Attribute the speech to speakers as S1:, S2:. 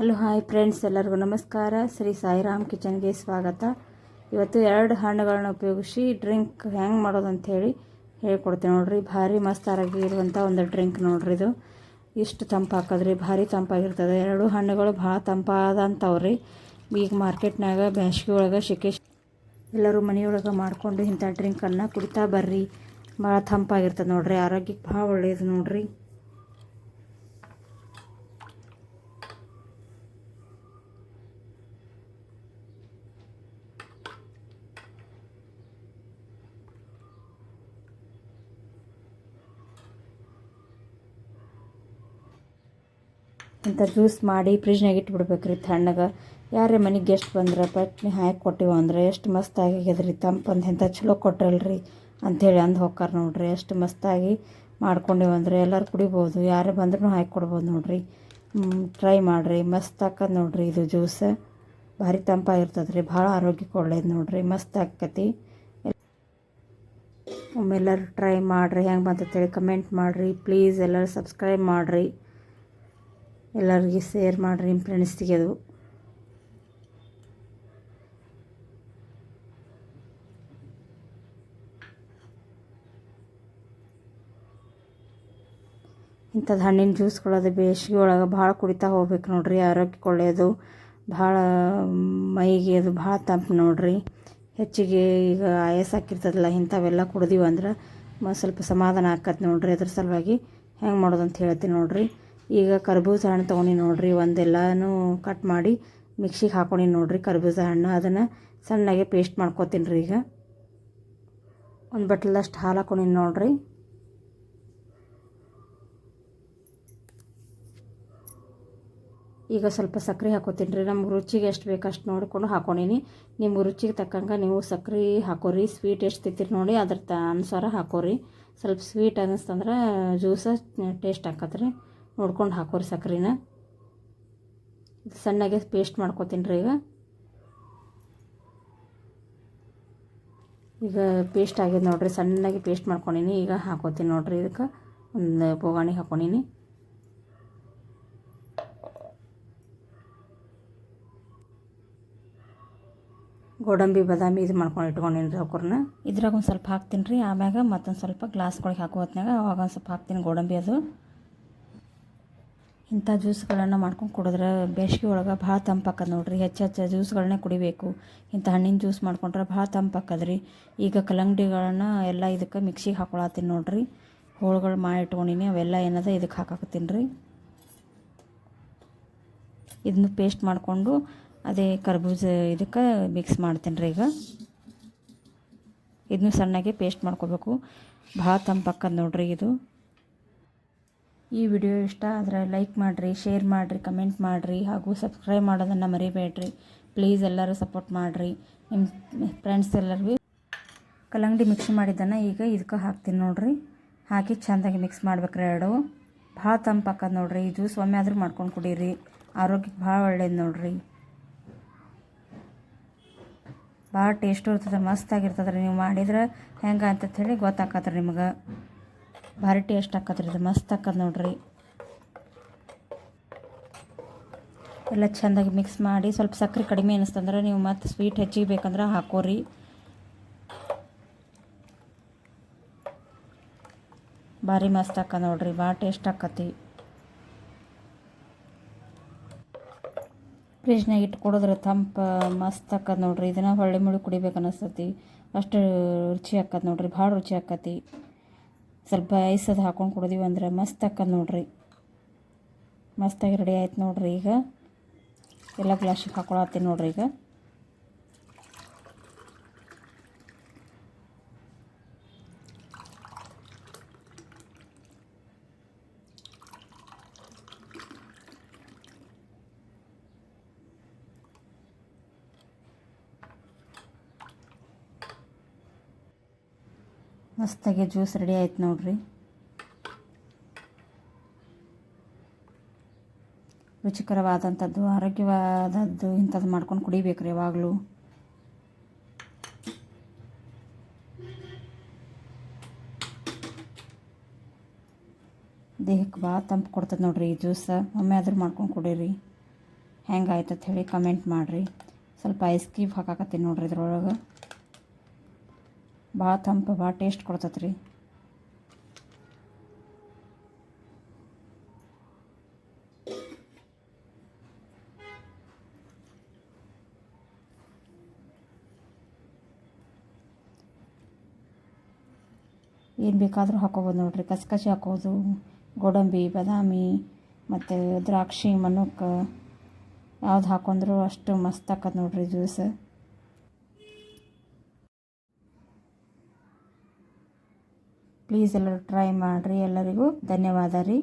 S1: Hello, hi friends, ಎಲ್ಲರಿಗೂ ನಮಸ್ಕಾರ. ಶ್ರೀ ಸಾಯಿರಾಮ್ ಕಿಚನ್ಗೆ ಸ್ವಾಗತ. ಇವತ್ತು ಎರಡು ಹಣ್ಣುಗಳನ್ನ ಉಪಯೋಗಿಸಿ ಡ್ರಿಂಕ್ ಹೆಂಗೆ ಮಾಡೋದು ಅಂತ ಹೇಳಿ ಹೇಳ್ಕೊಡ್ತೀನಿ ನೋಡ್ರಿ. ಭಾರಿ ಮಸ್ತ್ ಆರೋಗ್ಯ ಇರುವಂಥ ಒಂದು ಡ್ರಿಂಕ್ ನೋಡ್ರಿ ಇದು. ಇಷ್ಟು ತಂಪು ಹಾಕೋದ್ರಿ, ಭಾರಿ ತಂಪಾಗಿರ್ತದೆ ಎರಡು ಹಣ್ಣುಗಳು ಭಾಳ ತಂಪಾದಂಥವ್ರಿ. ಈಗ ಮಾರ್ಕೆಟ್ನಾಗ ಬ್ಯಾಸ್ಗೆ ಒಳಗೆ ಸಿಕ್ಕಿ ಎಲ್ಲರೂ ಮನೆಯೊಳಗೆ ಮಾಡಿಕೊಂಡು ಇಂಥ ಡ್ರಿಂಕನ್ನು ಕುಡಿತಾ ಬರ್ರಿ. ಭಾಳ ತಂಪಾಗಿರ್ತದೆ ನೋಡ್ರಿ. ಆರೋಗ್ಯಕ್ಕೆ ಭಾಳ ಒಳ್ಳೆಯದು ನೋಡ್ರಿ. ಇಂಥ ಜ್ಯೂಸ್ ಮಾಡಿ ಫ್ರಿಜ್ನಾಗ ಇಟ್ಬಿಡ್ಬೇಕ್ರಿ ತಣ್ಣಗೆ. ಯಾರೇ ಮನೆಗೆ ಗೆಸ್ಟ್ ಬಂದ್ರೆ ಪಟ್ನಿ ಹಾಕಿ ಕೊಟ್ಟಿವ ಅಂದ್ರೆ ಎಷ್ಟು ಮಸ್ತಾಗಿ ಆಗ್ಯದ್ರಿ ತಂಪಂದು ಎಂಥ ಚಲೋ ಕೊಟ್ರಲ್ರಿ ಅಂಥೇಳಿ ಅಂದು ಹೋಗ್ಕಾರ ನೋಡ್ರಿ. ಎಷ್ಟು ಮಸ್ತಾಗಿ ಮಾಡ್ಕೊಂಡಿವಿ ಅಂದ್ರೆ ಎಲ್ಲರೂ ಕುಡಿಬೋದು, ಯಾರೇ ಬಂದ್ರೂ ಹಾಕಿ ಕೊಡ್ಬೋದು ನೋಡ್ರಿ. ಟ್ರೈ ಮಾಡಿರಿ. ಮಸ್ತ್ ಆಕದ್ ನೋಡ್ರಿ ಇದು ಜ್ಯೂಸ್. ಭಾರಿ ತಂಪಾಗಿರ್ತದೆ ರೀ ಭಾಳ ಆರೋಗ್ಯಕ್ಕೆ ಒಳ್ಳೇದು ನೋಡ್ರಿ. ಮಸ್ತ್ ಆಕತಿ. ಒಮ್ಮೆಲ್ಲರೂ ಟ್ರೈ ಮಾಡಿರಿ. ಹೆಂಗೆ ಬಂತಂತೇಳಿ ಕಮೆಂಟ್ ಮಾಡಿರಿ. ಪ್ಲೀಸ್ ಎಲ್ಲರೂ ಸಬ್ಸ್ಕ್ರೈಬ್ ಮಾಡಿರಿ. ಎಲ್ಲರಿಗೆ ಶೇರ್ ಮಾಡಿರಿ ನಿಮ್ಮ ಫ್ರೆಂಡ್ಸ್ಗೆ ಅದು. ಇಂಥದ್ದು ಹಣ್ಣಿನ ಜ್ಯೂಸ್ಗಳದು ಬೇಸಿಗೆ ಒಳಗೆ ಭಾಳ ಕುಡಿತಾ ಹೋಗ್ಬೇಕು ನೋಡ್ರಿ ಆರೋಗ್ಯಕ್ಕೆ ಒಳ್ಳೆಯದು ಭಾಳ, ಮೈಗೆ ಅದು ಭಾಳ ತಂಪು ನೋಡ್ರಿ. ಹೆಚ್ಚಿಗೆ ಈಗ ಆಯಾಸ ಹಾಕಿರ್ತದಲ್ಲ ಇಂಥವೆಲ್ಲ ಕುಡ್ದೀವಿ ಅಂದ್ರೆ ಸ್ವಲ್ಪ ಸಮಾಧಾನ ಆಕತ್ ನೋಡ್ರಿ ಅದ್ರ ಸಲುವಾಗಿ ಹೆಂಗೆ ಮಾಡೋದು ಅಂತ ಹೇಳ್ತೀನಿ ನೋಡ್ರಿ. ಈಗ ಕರ್ಬೂಜ ಹಣ್ಣು ತೊಗೊಂಡು ನೋಡ್ರಿ, ಒಂದೆಲ್ಲನೂ ಕಟ್ ಮಾಡಿ ಮಿಕ್ಸಿಗೆ ಹಾಕೊಂಡು ನೋಡ್ರಿ ಕರ್ಬೂಜ ಹಣ್ಣು. ಅದನ್ನು ಸಣ್ಣಗೆ ಪೇಸ್ಟ್ ಮಾಡ್ಕೊತೀನಿ ರೀ ಈಗ. ಒಂದು ಬಟ್ಲದಷ್ಟು ಹಾಲು ಹಾಕೊಂಡಿನಿ ನೋಡ್ರಿ. ಈಗ ಸ್ವಲ್ಪ ಸಕ್ಕರೆ ಹಾಕೋತೀನಿ ರೀ. ನಮ್ಗೆ ರುಚಿಗೆ ಎಷ್ಟು ಬೇಕು ಅಷ್ಟು ನೋಡಿಕೊಂಡು ಹಾಕೊಂಡಿನಿ. ನಿಮ್ಮ ರುಚಿಗೆ ತಕ್ಕಂಗೆ ನೀವು ಸಕ್ಕರೆ ಹಾಕೋರಿ ಸ್ವೀಟ್ ಎಷ್ಟು ತಿಂತೀರಿ ನೋಡಿ ಅದ್ರ ತ ಅನುಸಾರ ಹಾಕೋರಿ. ಸ್ವಲ್ಪ ಸ್ವೀಟ್ ಅನ್ನಿಸ್ತಂದ್ರೆ ಜ್ಯೂಸ ಟೇಸ್ಟ್ ಆಕತ್ರಿ. ನೋಡ್ಕೊಂಡು ಹಾಕೋರಿ ಸಕ್ಕರೆನ ಸಣ್ಣಗೆ ಪೇಸ್ಟ್ ಮಾಡ್ಕೊತೀನಿ ರೀ ಈಗ. ಈಗ ಪೇಸ್ಟ್ ಆಗಿದೆ ನೋಡ್ರಿ, ಸಣ್ಣಗೆ ಪೇಸ್ಟ್ ಮಾಡ್ಕೊಂಡಿನಿ, ಈಗ ಹಾಕೋತೀನಿ ನೋಡ್ರಿ ಇದಕ್ಕೆ. ಒಂದು ಬೋಗಾಣಿ ಹಾಕೊಂಡಿನಿ. ಗೋಡಂಬಿ, ಬಾದಾಮಿ ಇದು ಮಾಡ್ಕೊಂಡು ಇಟ್ಕೊಂಡಿನಿ ರೀ ಅವ್ರನ್ನ ಇದ್ರಾಗ ಒಂದು ಸ್ವಲ್ಪ ಹಾಕ್ತೀನಿ ರೀ, ಆಮ್ಯಾಗ ಮತ್ತೊಂದು ಸ್ವಲ್ಪ ಗ್ಲಾಸ್ಗಳಿಗೆ ಹಾಕೋ ಹೊತ್ನಾಗ ಅವಾಗ ಒಂದು ಸ್ವಲ್ಪ ಹಾಕ್ತೀನಿ ಗೋಡಂಬಿ ಅದು. ಇಂಥ ಜ್ಯೂಸ್ಗಳನ್ನು ಮಾಡ್ಕೊಂಡು ಕುಡಿದ್ರೆ ಬೇಸಿಗೆ ಒಳಗೆ ಭಾಳ ತಂಪಾಕದ ನೋಡ್ರಿ. ಹೆಚ್ಚು ಹೆಚ್ಚು ಜ್ಯೂಸ್ಗಳನ್ನೇ ಕುಡಿಬೇಕು. ಇಂಥ ಹಣ್ಣಿನ ಜ್ಯೂಸ್ ಮಾಡ್ಕೊಂಡ್ರೆ ಭಾಳ ತಂಪಾಕದ್ರಿ ಈಗ ಕಲ್ಲಂಗಡಿಗಳನ್ನ ಎಲ್ಲ ಇದಕ್ಕೆ ಮಿಕ್ಸಿಗೆ ಹಾಕೊಳತ್ತೀನಿ ನೋಡ್ರಿ. ಹೋಳುಗಳು ಮಾಡಿ ಇಟ್ಕೊಂಡಿನಿ ಅವೆಲ್ಲ ಏನದ ಇದಕ್ಕೆ ಹಾಕಾಕತ್ತೀನಿ ರೀ. ಇದನ್ನು ಪೇಸ್ಟ್ ಮಾಡಿಕೊಂಡು ಅದೇ ಕರ್ಬೂಜ ಇದಕ್ಕೆ ಮಿಕ್ಸ್ ಮಾಡ್ತೀನಿ ರೀ ಈಗ. ಇದನ್ನು ಸಣ್ಣಗೆ ಪೇಸ್ಟ್ ಮಾಡ್ಕೋಬೇಕು. ಭಾಳ ತಂಪಾಕದ ನೋಡ್ರಿ ಇದು. ಈ ವಿಡಿಯೋ ಇಷ್ಟ ಆದರೆ ಲೈಕ್ ಮಾಡಿರಿ, ಶೇರ್ ಮಾಡಿರಿ, ಕಮೆಂಟ್ ಮಾಡಿರಿ ಹಾಗೂ ಸಬ್ಸ್ಕ್ರೈಬ್ ಮಾಡೋದನ್ನು ಮರಿಬೇಡ್ರಿ. ಪ್ಲೀಸ್ ಎಲ್ಲರೂ ಸಪೋರ್ಟ್ ಮಾಡಿರಿ. ನಿಮ್ಮ ಫ್ರೆಂಡ್ಸ್ ಎಲ್ಲರಿಗೂ ಕಲ್ಲಂಗಡಿ ಮಿಕ್ಸ್ ಮಾಡಿದ್ದನ್ನು ಈಗ ಇದಕ್ಕೆ ಹಾಕ್ತೀನಿ ನೋಡಿರಿ. ಹಾಕಿ ಚೆಂದಾಗಿ ಮಿಕ್ಸ್ ಮಾಡ್ಬೇಕ್ರಿ ಎರಡು. ಭಾಳ ತಂಪಾಕದ ನೋಡಿರಿ. ಈ ಜ್ಯೂಸ್ ಒಮ್ಮೆ ಆದರೂ ಮಾಡ್ಕೊಂಡು ಕುಡೀರಿ. ಆರೋಗ್ಯಕ್ಕೆ ಭಾಳ ಒಳ್ಳೇದು ನೋಡಿರಿ. ಭಾಳ ಟೇಸ್ಟು ಇರ್ತದೆ ಮಸ್ತಾಗಿರ್ತದ್ರಿ ನೀವು ಮಾಡಿದ್ರೆ ಹೆಂಗೆ ಹೇಳಿ ಗೊತ್ತಾಕತ್ರಿ ನಿಮ್ಗೆ. ಭಾರಿ ಟೇಸ್ಟ್ ಆಕತ್ರಿ ಇದು ಮಸ್ತ್ ಹಾಕದ್ ನೋಡ್ರಿ. ಎಲ್ಲ ಚೆಂದಾಗಿ ಮಿಕ್ಸ್ ಮಾಡಿ, ಸ್ವಲ್ಪ ಸಕ್ಕರೆ ಕಡಿಮೆ ಅನಿಸ್ತಂದ್ರೆ ನೀವು ಮತ್ತೆ ಸ್ವೀಟ್ ಹೆಚ್ಚಿಗೆ ಬೇಕಂದ್ರೆ ಹಾಕೋರಿ. ಭಾರಿ ಮಸ್ತ್ ಆಕ ನೋಡ್ರಿ, ಭಾಳ ಟೇಸ್ಟ್ ಆಕತಿ ಫ್ರಿಜ್ನಾಗ ಇಟ್ಟು ಕುಡಿದ್ರೆ ತಂಪು ಮಸ್ತ್ ಆಕದ್ ನೋಡ್ರಿ, ಇದನ್ನ ಹೊಳ್ಳಿ ಮುಳ್ಳಿ ಕುಡಿಬೇಕು ಅನಿಸ್ತತಿ. ಅಷ್ಟು ರುಚಿ ಆಕತ್ ನೋಡ್ರಿ, ಭಾಳ ರುಚಿ ಆಕತಿ ಸ್ವಲ್ಪ ಐಸ್ ಅದು ಹಾಕೊಂಡು ಕುಡಿದೀವಿ ಅಂದ್ರೆ ಮಸ್ತ್ ಆಕತ್ ನೋಡ್ರಿ. ಮಸ್ತಾಗಿ ರೆಡಿ ಆಯ್ತು ನೋಡ್ರಿ ಈಗ. ಎಲ್ಲ ಗ್ಲಾಸಿಗೆ ಹಾಕೊಳತ್ತೀನಿ ನೋಡ್ರಿ ಈಗ. ಮಸ್ತಾಗಿ ಜ್ಯೂಸ್ ರೆಡಿ ಆಯ್ತು ನೋಡ್ರಿ. ರುಚಿಕರವಾದಂಥದ್ದು ಆರೋಗ್ಯವಾದದ್ದು ಇಂಥದ್ದು ಮಾಡ್ಕೊಂಡು ಕುಡಿಬೇಕು ರೀ ಯಾವಾಗಲೂ. ದೇಹಕ್ಕೆ ಭಾಳ ತಂಪು ಕೊಡ್ತದೆ ನೋಡ್ರಿ ಈ ಜ್ಯೂಸ. ಒಮ್ಮೆ ಆದರೂ ಮಾಡ್ಕೊಂಡು ಕುಡೀರಿ. ಹೆಂಗಾಯ್ತು ಹೇಳಿ ಕಮೆಂಟ್ ಮಾಡಿರಿ. ಸ್ವಲ್ಪ ಐಸ್ ಕ್ಯೂಬ್ ಹಾಕಾಕತ್ತೀನಿ ನೋಡ್ರಿ ಇದ್ರೊಳಗೆ. ಭಾಳ ತಂಪು, ಭಾಳ ಟೇಸ್ಟ್ ಕೊಡ್ತೈತೆ ರೀ ಏನು ಬೇಕಾದರೂ ಹಾಕೋಬೋದು ನೋಡ್ರಿ. ಕಸಕಸಿ ಹಾಕೋದು, ಗೋಡಂಬಿ, ಬಾದಾಮಿ, ಮತ್ತು ದ್ರಾಕ್ಷಿ, ಮನುಕ್ ಯಾವ್ದು ಹಾಕೊಂಡ್ರೂ ಅಷ್ಟು ಮಸ್ತ್ ಆಕತ್ ನೋಡಿರಿ ಜ್ಯೂಸ್. ಪ್ಲೀಸ್ ಎಲ್ಲರೂ ಟ್ರೈ ಮಾಡಿರಿ ಎಲ್ಲರಿಗೂ ಧನ್ಯವಾದ ರೀ.